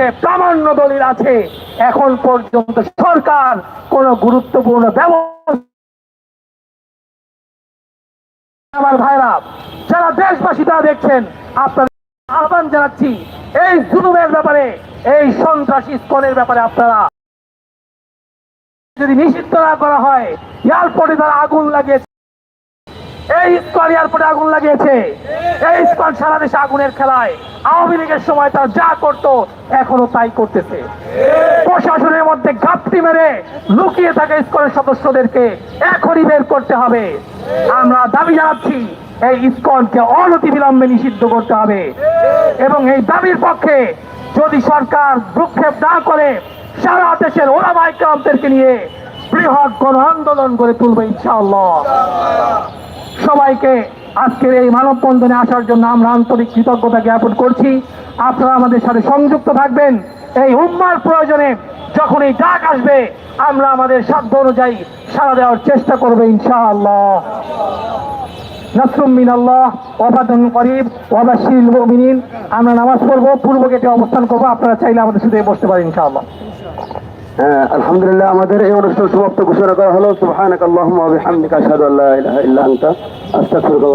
আছে, প্রামাণ্য দলিল আছে। এখন পর্যন্ত সরকার কোন গুরুত্বপূর্ণ আমার ভাইরা, যারা দেশবাসী তারা দেখছেন আপনারা আহ্বান জানাচ্ছি, এই জুলুমের ব্যাপারে, এই সন্ত্রাসী স্তনের ব্যাপারে আপনারা যদি নিষিদ্ধ না করা হয় এয়ারপোর্টে তারা আগুন লাগিয়েছে। এই স্কোয়ার এয়ারপোর্টে আগুন লাগিয়েছে। এই স্কোয়ার সারা দেশে আগুনের খেলায়। আওয়ামী লীগের সময় তারা যা করত, এখনও তাই করতেছে। প্রশাসনের মধ্যে ঘাপটি মেরে লুকিয়ে থাকা স্কোয়ারের সদস্যদেরকে এখনই বের করতে হবে। আমরা দাবি জানাচ্ছি, এই ইস্কনকে অনতিবিলম্বে নিষিদ্ধ করতে হবে। এবং এই দাবির পক্ষে যদি সরকার ভ্রুক্ষেপ না করে, সারা দেশের ওলামাই ক্রামদেরকে নিয়ে বৃহৎ গণ আন্দোলন করে তুলবে ইনশাআল্লাহ। সবাইকে আজকের এই মানববন্ধনে আসার জন্য আমরা আন্তরিক কৃতজ্ঞতা জ্ঞাপন করছি। আপনারা আমাদের সাথে সংযুক্ত থাকবেন। এই উম্মার প্রয়োজনে যখন এই ডাক আসবে, আমরা আমাদের সাধ্য অনুযায়ী সাড়া দেওয়ার চেষ্টা করব ইনশাআল্লাহ। নাসরুম মিনাল্লাহ, ওয়াফাতুন করিব ওয়াবাশিরুল মুমিনিন। আমরা নামাজ পড়ব, পূর্ব গেটে অবস্থান করব। আপনারা চাইলে আমাদের সাথে বসতে পারেন ইনশাআল্লাহ। আলহামদুলিল্লাহ আমাদের এই অনুষ্ঠান সমাপ্ত ঘোষণা করা হলো সুবহানাকাল্লাহুম্মা ওয়া বিহামদিকা আশহাদু আল্লা ইলাহা ইল্লা আনতা আস্তাগফিরুকা ওয়া